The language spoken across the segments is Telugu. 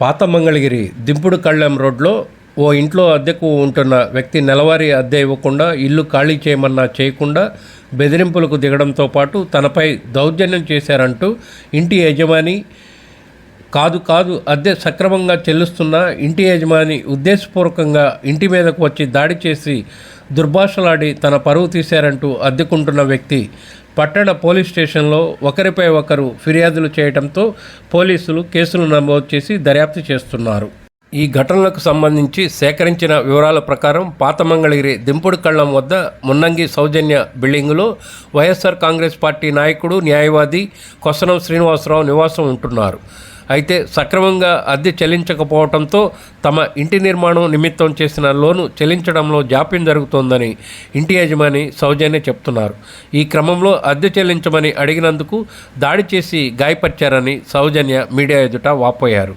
పాత మంగళగిరి దింపుడు కళ్ళెం రోడ్లో ఓ ఇంట్లో అద్దెకు ఉంటున్న వ్యక్తి నెలవారీ అద్దె ఇవ్వకుండా ఇల్లు ఖాళీ చేయమన్నా చేయకుండా బెదిరింపులకు దిగడంతో పాటు తనపై దౌర్జన్యం చేశారంటూ ఇంటి యజమాని కాదు కాదు అద్దె సక్రమంగా చెల్లిస్తున్న ఇంటి యజమాని ఉద్దేశపూర్వకంగా ఇంటి మీదకు వచ్చి దాడి చేసి దుర్భాషలాడి తన పరువు తీశారంటూ అద్దెకుంటున్న వ్యక్తి పట్టణ పోలీస్ స్టేషన్లో ఒకరిపై ఒకరు ఫిర్యాదులు చేయడంతో పోలీసులు కేసులు నమోదు చేసి దర్యాప్తు చేస్తున్నారు. ఈ ఘటనలకు సంబంధించి సేకరించిన వివరాల ప్రకారం పాత మంగళగిరి దింపుడు కళ్ళం వద్ద మున్నంగి సౌజన్య బిల్డింగులో వైఎస్ఆర్ కాంగ్రెస్ పార్టీ నాయకుడు న్యాయవాది కొసనం శ్రీనివాసరావు నివాసం ఉంటున్నారు. అయితే సక్రమంగా అద్దె చెల్లించకపోవడంతో తమ ఇంటి నిర్మాణం నిమిత్తం చేసిన లోను చెల్లించడంలో జాప్యం జరుగుతోందని ఇంటి యజమాని సౌజన్య చెప్తున్నారు. ఈ క్రమంలో అద్దె చెల్లించమని అడిగినందుకు దాడి చేసి గాయపరిచారని సౌజన్య మీడియా ఎదుట వాపోయారు.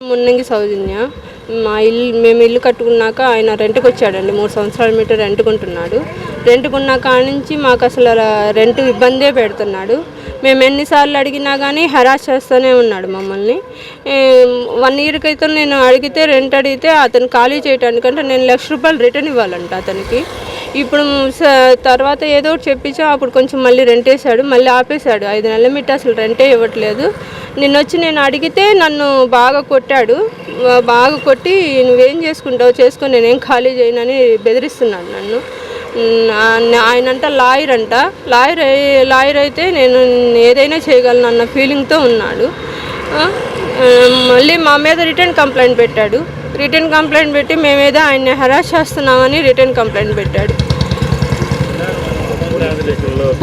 మున్నంగి సౌజన్య మా ఇల్లు మేము ఇల్లు కట్టుకున్నాక ఆయన రెంట్కి వచ్చాడండి మూడు సంవత్సరాల మీటర్ రెంట్కుంటున్నాడు. రెంట్కున్న కాడ నుంచి మాకు అసలు అలా రెంట్ ఇబ్బందే పెడుతున్నాడు. మేము ఎన్నిసార్లు అడిగినా కానీ హెరాస్ చేస్తూనే ఉన్నాడు మమ్మల్ని. వన్ ఇయర్ క్రితం నేను అడిగితే రెంట్ అడిగితే అతను ఖాళీ చేయటానికంటే నేను లక్ష రూపాయలు రిటర్న్ ఇవ్వాలంట అతనికి. ఇప్పుడు స- తర్వాత ఏదో ఒకటి చెప్పించా అప్పుడు కొంచెం మళ్ళీ రెంట్ వేసాడు మళ్ళీ ఆపేశాడు. ఐదు నెలల మిట్టి అసలు రెంటే ఇవ్వట్లేదు. నిన్న వచ్చి నేను అడిగితే నన్ను బాగా కొట్టాడు. బాగా కొట్టి నువ్వేం చేసుకుంటావు? చేసుకొని నేనేం ఖాళీ చేయనని బెదిరిస్తున్నాడు నన్ను. ఆయన అంట లాయర్ అంట. లాయర్ లాయర్ అయితే నేను ఏదైనా చేయగలను అన్న ఫీలింగ్తో ఉన్నాడు. మళ్ళీ మా మీద రిటర్న్ కంప్లైంట్ పెట్టాడు. రిటర్న్ కంప్లైంట్ పెట్టి మేమేదో ఆయన్ని హెరాస్ చేస్తున్నామని రిటర్న్ కంప్లైంట్ పెట్టాడు.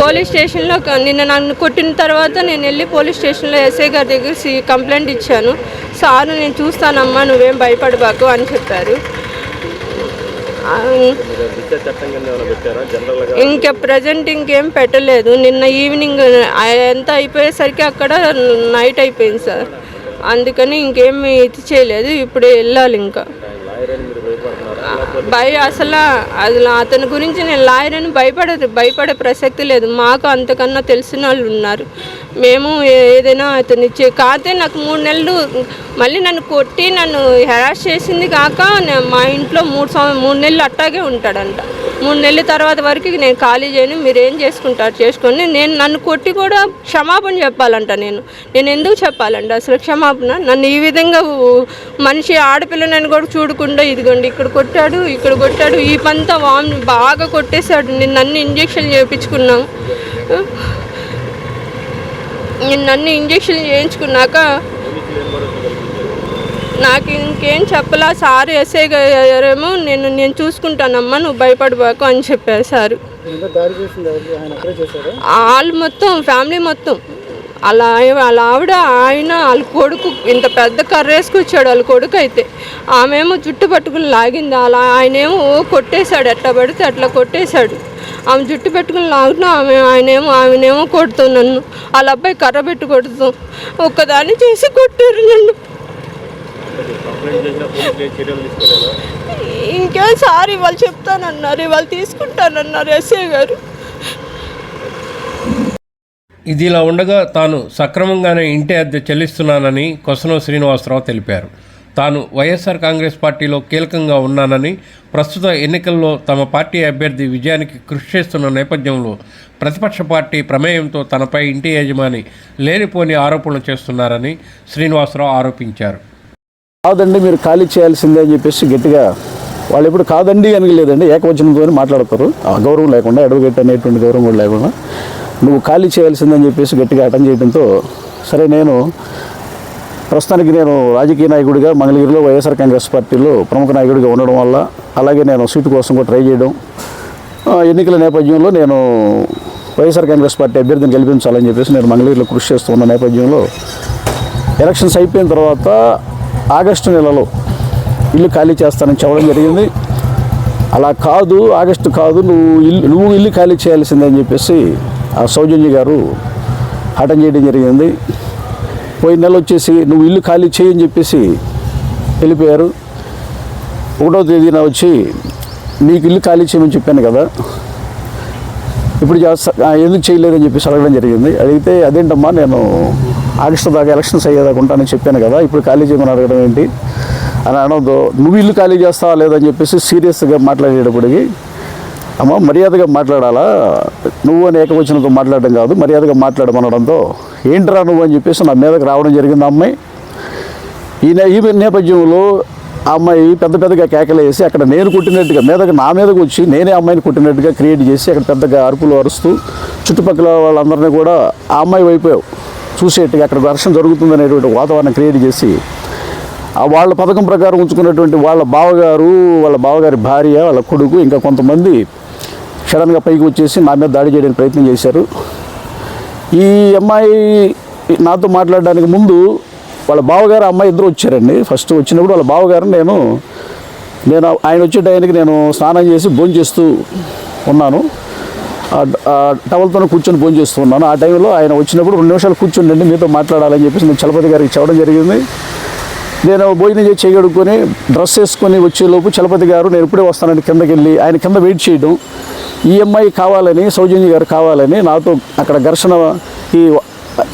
పోలీస్ స్టేషన్లో నిన్న నన్ను కొట్టిన తర్వాత నేను వెళ్ళి పోలీస్ స్టేషన్లో ఎస్ఐ గారి దగ్గర కంప్లైంట్ ఇచ్చాను. సార్ నేను చూస్తానమ్మా నువ్వేం భయపడబాకు అని చెప్పారు. ఇంకా ప్రజెంట్ ఇంకేం పెట్టలేదు. నిన్న ఈవినింగ్ ఎంత అయిపోయేసరికి అక్కడ నైట్ అయిపోయింది సార్. అందుకని ఇంకేమి ఇది చేయలేదు. ఇప్పుడు వెళ్ళాలి ఇంకా. భయ అసలు అసలు అతని గురించి నేను లాయర్ అని భయపడదు భయపడే ప్రసక్తి లేదు. మాకు అంతకన్నా తెలిసిన వాళ్ళు ఉన్నారు. మేము ఏదైనా అతను ఇచ్చే కాకపోతే నాకు మూడు నెలలు మళ్ళీ నన్ను కొట్టి నన్ను హెరాస్ చేసింది కాక మా ఇంట్లో మూడు సంవ మూడు నెలలు అట్టాగే ఉంటాడంట. మూడు నెలల తర్వాత వరకు నేను ఖాళీ చేయను మీరు ఏం చేసుకుంటారు? చేసుకొని నేను నన్ను కొట్టి కూడా క్షమాపణ చెప్పాలంట నేను. నేను ఎందుకు చెప్పాలంట అసలు క్షమాపణ? నన్ను ఈ విధంగా మనిషి ఆడపిల్లని కూడా చూడకుండా ఇదిగోండి ఇక్కడ కొట్టాడు ఇక్కడ కొట్టాడు ఈ పంతా వామ్ బాగా కొట్టేశాడు. నేను నన్ను ఇంజక్షన్ చేయించుకున్నాం నిన్న అన్ని ఇంజక్షన్ చేయించుకున్నాక నాకు ఇంకేం చెప్పలా సార్ ఎస్ఐ గారేమో నేను నేను చూసుకుంటానమ్మా నువ్వు భయపడబాకు అని చెప్పారు సారు. వాళ్ళు మొత్తం ఫ్యామిలీ మొత్తం. అలా వాళ్ళ ఆవిడ ఆయన వాళ్ళ కొడుకు ఇంత పెద్ద కర్ర వేసుకొచ్చాడు వాళ్ళ కొడుకు అయితే. ఆమెమో జుట్టు పట్టుకుని లాగింది. అలా ఆయనేమో కొట్టేశాడు. ఎట్లా పడితే అట్లా కొట్టేశాడు. ఆమె జుట్టు పెట్టుకుని లాగుతూ ఆమె ఆయనేమో ఆమెనేమో కొడుతూ నన్ను. వాళ్ళ అబ్బాయి కర్ర పెట్టి కొడుతూ ఒక్కదాన్ని చేసి కొట్టారు నన్ను. ఇంకేం సార్ ఇవాళ చెప్తానన్నారు. ఇవాళ తీసుకుంటానన్నారు ఎస్ఏ గారు. ఇది ఇలా ఉండగా తాను సక్రమంగానే ఇంటి అద్దె చెల్లిస్తున్నానని కొసనం శ్రీనివాసరావు తెలిపారు. తాను వైఎస్ఆర్ కాంగ్రెస్ పార్టీలో కీలకంగా ఉన్నానని ప్రస్తుత ఎన్నికల్లో తమ పార్టీ అభ్యర్థి విజయానికి కృషి చేస్తున్న నేపథ్యంలో ప్రతిపక్ష పార్టీ ప్రమేయంతో తనపై ఇంటి యజమాని లేనిపోని ఆరోపణలు చేస్తున్నారని శ్రీనివాసరావు ఆరోపించారు. కాదండి మీరు ఖాళీ చేయాల్సిందే అని చెప్పేసి గట్టిగా వాళ్ళు ఎప్పుడు కాదండి అనగలేదండి ఏకవచనంతో మాట్లాడతారు. ఆ గౌరవం లేకుండా అడ్వకేట్ అనేటువంటి గౌరవం కూడా లేకుండా నువ్వు ఖాళీ చేయాల్సిందని చెప్పేసి గట్టిగా అటెండ్ చేయడంతో సరే నేను ప్రస్తుతానికి నేను రాజకీయ నాయకుడిగా మంగళగిరిలో వైఎస్ఆర్ కాంగ్రెస్ పార్టీలో ప్రముఖ నాయకుడిగా ఉండడం వల్ల అలాగే నేను సీటు కోసం కూడా ట్రై చేయడం ఎన్నికల నేపథ్యంలో నేను వైఎస్ఆర్ కాంగ్రెస్ పార్టీ అభ్యర్థిని గెలిపించాలని చెప్పేసి నేను మంగళగిరిలో కృషి చేస్తున్న నేపథ్యంలో ఎలక్షన్స్ అయిపోయిన తర్వాత ఆగస్టు నెలలో ఇల్లు ఖాళీ చేస్తానని చెప్పడం జరిగింది. అలా కాదు ఆగస్టు కాదు నువ్వు ఇల్లు నువ్వు ఇల్లు ఖాళీ చేయాల్సిందని చెప్పేసి ఆ సౌజన్య గారు హఠం చేయడం జరిగింది. పోయిన నెల వచ్చేసి నువ్వు ఇల్లు ఖాళీ చేయని చెప్పేసి వెళ్ళిపోయారు. ఒకటో తేదీన వచ్చి నీకు ఇల్లు ఖాళీ చేయమని చెప్పాను కదా. ఇప్పుడు చేస్తా ఎందుకు చేయలేదని చెప్పేసి అడగడం జరిగింది. అడిగితే అదేంటమ్మా నేను ఆగస్టు దాకా ఎలక్షన్స్ అయ్యేదాకా ఉంటానని చెప్పాను కదా ఇప్పుడు ఖాళీ చేయమని అడగడం ఏంటి? అని అనడంతో నువ్వు ఇల్లు ఖాళీ చేస్తావా లేదని చెప్పేసి సీరియస్గా మాట్లాడేటప్పటికి అమ్మ మర్యాదగా మాట్లాడాలా? నువ్వు అని ఏకవచనంతో మాట్లాడడం కాదు మర్యాదగా మాట్లాడమనడంతో ఏంట్రా నువ్వు అని చెప్పేసి నా మీదకి రావడం జరిగింది అమ్మాయి. ఈ ఈ నేపథ్యంలో ఆ అమ్మాయి పెద్ద పెద్దగా కేకలేసి అక్కడ నేను కొట్టినట్టుగా మీదకి నా మీదకి వచ్చి నేనే అమ్మాయిని కొట్టినట్టుగా క్రియేట్ చేసి అక్కడ పెద్దగా అరుపులు అరుస్తూ చుట్టుపక్కల వాళ్ళందరినీ కూడా ఆ అమ్మాయి వైపు చూసేట్టుగా అక్కడ ఘర్షణ జరుగుతుందనేటువంటి వాతావరణం క్రియేట్ చేసి ఆ వాళ్ళ పథకం ప్రకారం ఉంచుకున్నటువంటి వాళ్ళ బావగారు వాళ్ళ బావగారి భార్య వాళ్ళ కొడుకు ఇంకా కొంతమంది సడన్గా పైకి వచ్చేసి నా మీద దాడి చేయడానికి ప్రయత్నం చేశారు. ఈ అమ్మాయి నాతో మాట్లాడడానికి ముందు వాళ్ళ బావగారు అమ్మాయి ఇద్దరు వచ్చారండి. ఫస్ట్ వచ్చినప్పుడు వాళ్ళ బావగారు నేను నేను ఆయన వచ్చే టైంకి నేను స్నానం చేసి భోజనం చేస్తూ ఉన్నాను. ఆ టవల్తో కూర్చొని భోజనం చేస్తూ ఉన్నాను. ఆ టైంలో ఆయన వచ్చినప్పుడు రెండు నిమిషాలు కూర్చుండండి మీతో మాట్లాడాలని చెప్పేసి నేను చలపతి గారికి చెప్పడం జరిగింది. నేను భోజనం చేసి చేయగడుక్కొని డ్రెస్ వేసుకొని వచ్చేలోపు చలపతి గారు నేను ఇప్పుడే వస్తానండి కిందకి వెళ్ళి ఆయన కింద వెయిట్ చేయడం. ఈ అమ్మాయి కావాలని సౌజన్య గారు కావాలని నాతో అక్కడ ఘర్షణ ఈ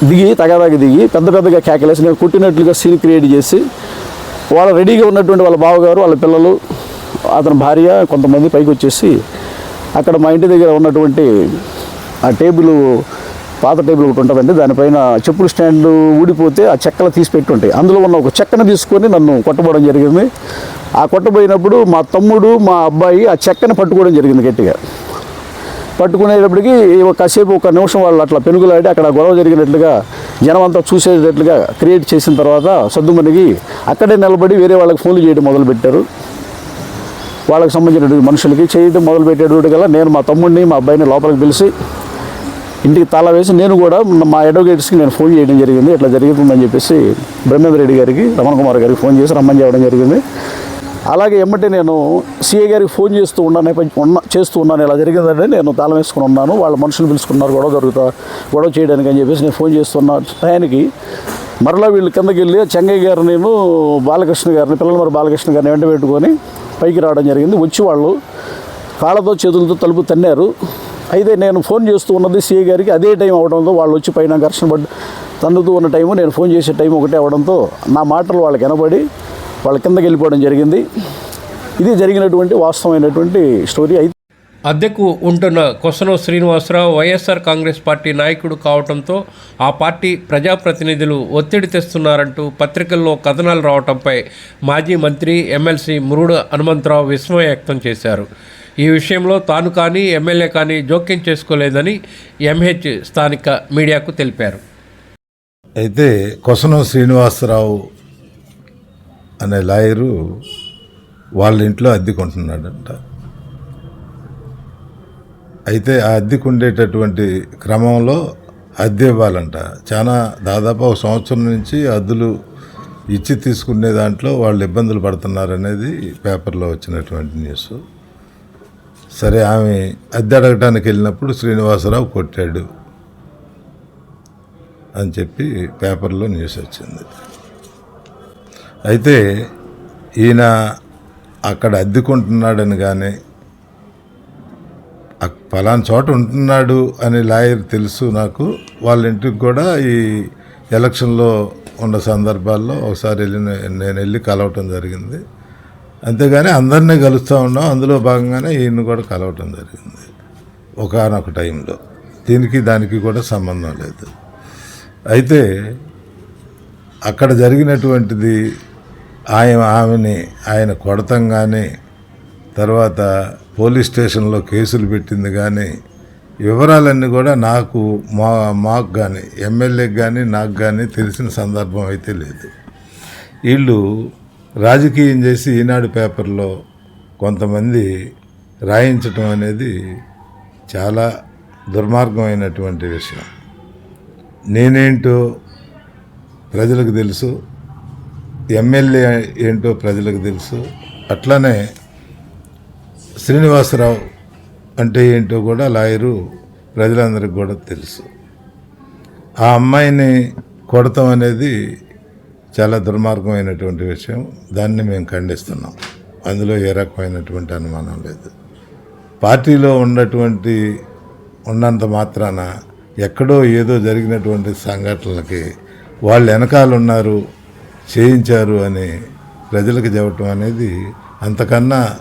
దిగి తగదాగి దిగి పెద్ద పెద్దగా కేకలేసి నేను కుట్టినట్లుగా సీన్ క్రియేట్ చేసి వాళ్ళ రెడీగా ఉన్నటువంటి వాళ్ళ బావగారు వాళ్ళ పిల్లలు అతని భార్య కొంతమంది పైకి వచ్చేసి అక్కడ మా ఇంటి దగ్గర ఉన్నటువంటి ఆ టేబుల్ పాత టేబుల్ ఒకటి ఉంటుందండి. దానిపైన చెప్పుల స్టాండ్ ఊడిపోతే ఆ చెక్కలు తీసి పెట్టి ఉంటాయి. అందులో ఉన్న ఒక చెక్కను తీసుకొని నన్ను కొట్టబోవడం జరిగింది. ఆ కొట్టబోయినప్పుడు మా తమ్ముడు మా అబ్బాయి ఆ చెక్కను పట్టుకోవడం జరిగింది గట్టిగా. పట్టుకునేటప్పటికి కాసేపు ఒక నిమిషం వాళ్ళు అట్లా పెనుగులాడి అక్కడ గొడవ జరిగినట్లుగా జనం అంతా చూసేటట్లుగా క్రియేట్ చేసిన తర్వాత సద్దుమణిగి అక్కడే నిలబడి వేరే వాళ్ళకి ఫోన్లు చేయడం మొదలుపెట్టారు. వాళ్ళకి సంబంధించినటువంటి మనుషులకి చేయడం మొదలుపెట్టేటప్పుడు కల్లా నేను మా తమ్ముడిని మా అబ్బాయిని లోపలికి పిలిచి ఇంటికి తాళా వేసి నేను కూడా మా అడ్వకేట్స్కి నేను ఫోన్ చేయడం జరిగింది. ఇట్లా జరుగుతుందని చెప్పేసి బ్రహ్మేంద్ర రెడ్డి గారికి రమణ కుమార్ గారికి ఫోన్ చేసి రమ్మని చేయడం జరిగింది. అలాగే ఎమ్మటే నేను సిఏ గారికి ఫోన్ చేస్తూ ఉన్నాను ఉన్న చేస్తూ ఉన్నాను. ఇలా జరిగిందంటే నేను తాళం వేసుకుని ఉన్నాను. వాళ్ళ మనుషులు పిలుచుకున్నారు గొడవ జరుగుతా గొడవ చేయడానికి అని చెప్పేసి నేను ఫోన్ చేస్తున్న. టయానికి మరలా వీళ్ళు కిందకి వెళ్ళి చెంగయ్య గారు నేను బాలకృష్ణ గారిని పిల్లల మరి బాలకృష్ణ గారిని వెంట పెట్టుకొని పైకి రావడం జరిగింది. వచ్చి వాళ్ళు కాళ్ళతో చేతులతో తలుపు తన్నారు. అయితే నేను ఫోన్ చేస్తూ ఉన్నది సిఏ గారికి అదే టైం అవడంతో వాళ్ళు వచ్చి పైన ఘర్షణ పడి తన్నుతూ ఉన్న టైము నేను ఫోన్ చేసే టైం ఒకటే అవడంతో నా మాటలు వాళ్ళకి వినబడి వాళ్ళ కిందకి వెళ్ళిపోవడం జరిగింది. ఇది జరిగినటువంటి వాస్తవమైనటువంటి స్టోరీ అయితే అద్దెకు ఉంటున్న కొసనో శ్రీనివాసరావు వైఎస్ఆర్ కాంగ్రెస్ పార్టీ నాయకుడు కావడంతో ఆ పార్టీ ప్రజాప్రతినిధులు ఒత్తిడి తెస్తున్నారంటూ పత్రికల్లో కథనాలు రావడంపై మాజీ మంత్రి ఎమ్మెల్సీ మురుడు హనుమంతరావు విస్మయం వ్యక్తం చేశారు. ఈ విషయంలో తాను కానీ ఎమ్మెల్యే కానీ జోక్యం చేసుకోలేదని ఎంహెచ్ స్థానిక మీడియాకు తెలిపారు. అయితే కొసనం శ్రీనివాసరావు అనే లాయరు వాళ్ళ ఇంట్లో అద్దెకుంటున్నాడంట అయితే ఆ అద్దెకు ఉండేటటువంటి క్రమంలో అద్దె ఇవ్వాలంట. చాలా దాదాపు ఒక సంవత్సరం నుంచి అద్దులు ఇచ్చి తీసుకునే దాంట్లో వాళ్ళు ఇబ్బందులు పడుతున్నారనేది పేపర్లో వచ్చినటువంటి న్యూస్. సరే ఆమె అద్దె అడగటానికి వెళ్ళినప్పుడు శ్రీనివాసరావు కొట్టాడు అని చెప్పి పేపర్లో న్యూస్ వచ్చింది. అయితే ఈయన అక్కడ అద్దెకుంటున్నాడని కానీ అక్- పలానా చోట ఉంటున్నాడు అని లాయర్ తెలుసు నాకు. వాళ్ళ ఇంటికి కూడా ఈ ఎలక్షన్లో ఉన్న సందర్భాల్లో ఒకసారి వెళ్ళి నేను వెళ్ళి కలవటం జరిగింది. అంతేగాని అందరినీ కలుస్తూ ఉన్నాం. అందులో భాగంగానే ఈయన్ని కూడా కలవటం జరిగింది. ఒకనొక టైంలో. దీనికి దానికి కూడా సంబంధం లేదు. అయితే అక్కడ జరిగినటువంటిది ఆయన ఆమెని ఆయన కొడతంగానే కానీ తర్వాత పోలీస్ స్టేషన్లో కేసులు పెట్టింది కానీ వివరాలన్నీ కూడా నాకు మా మాకు కానీ ఎమ్మెల్యేకి కానీ నాకు కానీ తెలిసిన సందర్భం అయితే లేదు. వీళ్ళు రాజకీయం చేసి ఈనాడు పేపర్లో కొంతమంది రాయించటం అనేది చాలా దుర్మార్గమైనటువంటి విషయం. నేనేంటో ప్రజలకు తెలుసు. ఎమ్మెల్యే ఏంటో ప్రజలకు తెలుసు. అట్లనే శ్రీనివాసరావు అంటే ఏంటో కూడా లాయరు ప్రజలందరికీ కూడా తెలుసు. ఆ అమ్మాయిని కొడతాం అనేది చాలా దుర్మార్గమైనటువంటి విషయం. దాన్ని మేము ఖండిస్తున్నాం. అందులో ఏ రకమైనటువంటి అనుమానం లేదు. పార్టీలో ఉన్నటువంటి ఉన్నంత మాత్రాన ఎక్కడో ఏదో జరిగినటువంటి సంఘటనలకి వాళ్ళు వెనకాల ఉన్నారు చేయించారు అని ప్రజలకు చెప్పటం అనేది అంతకన్నా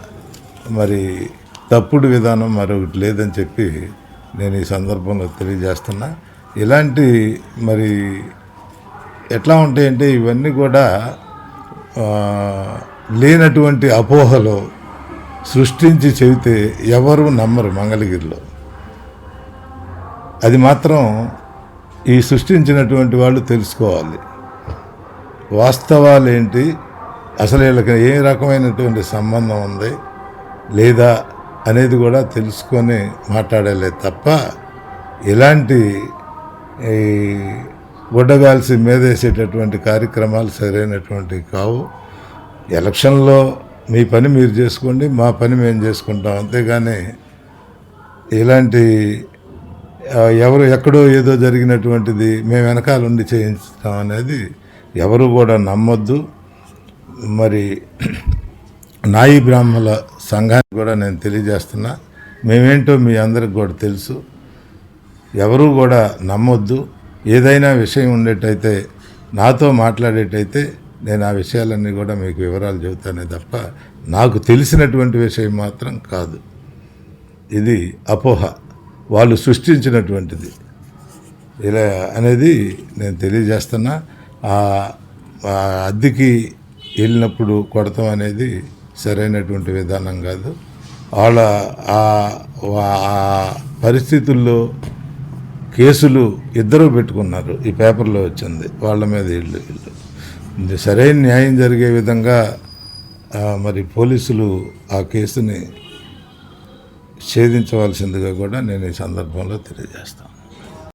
మరి తప్పుడు విధానం మరొకటి లేదని చెప్పి నేను ఈ సందర్భంలో తెలియజేస్తున్నా. ఇలాంటి మరి ఎట్లా ఉంటాయంటే ఇవన్నీ కూడా లేనటువంటి అపోహలు సృష్టించి చెబితే ఎవరు నమ్మరు మంగళగిరిలో. అది మాత్రం ఈ సృష్టించినటువంటి వాళ్ళు తెలుసుకోవాలి. వాస్తవాలు ఏంటి అసలు వీళ్ళకి ఏ రకమైనటువంటి సంబంధం ఉంది? లేదా అనేది కూడా తెలుసుకొని మాట్లాడాలి తప్ప ఇలాంటి ఈ గుడ్డగాల్సి మీదేసేటటువంటి కార్యక్రమాలు సరైనటువంటివి కావు. ఎలక్షన్లో మీ పని మీరు చేసుకోండి మా పని మేము చేసుకుంటాం. అంతేగాని ఇలాంటి ఎవరు ఎక్కడో ఏదో జరిగినటువంటిది మేము వెనకాల ఉండి చేయించడం అనేది ఎవరు కూడా నమ్మొద్దు. మరి నాయి బ్రాహ్మణుల సంఘానికి కూడా నేను తెలియజేస్తున్నా. మేమేంటో మీ అందరికి కూడా తెలుసు. ఎవరు కూడా నమ్మొద్దు. ఏదైనా విషయం ఉండేటైతే నాతో మాట్లాడేటైతే నేను ఆ విషయాలన్నీ కూడా మీకు వివరాలు చెబుతానే తప్ప నాకు తెలిసినటువంటి విషయం మాత్రం కాదు. ఇది అపోహ. వాళ్ళు సృష్టించినటువంటిది. ఇలా అనేది నేను తెలియజేస్తున్నా. అద్దెకి వెళ్ళినప్పుడు కొడతాం అనేది సరైనటువంటి విధానం కాదు. వాళ్ళ ఆ ఆ పరిస్థితుల్లో కేసులు ఇద్దరు పెట్టుకున్నారు. ఈ పేపర్లో వచ్చింది. వాళ్ళ మీద ఇల్లు ఇల్లు సరైన న్యాయం జరిగే విధంగా మరి పోలీసులు ఆ కేసుని ఛేదించవలసిందిగా కూడా నేను ఈ సందర్భంలో తెలియజేస్తాను.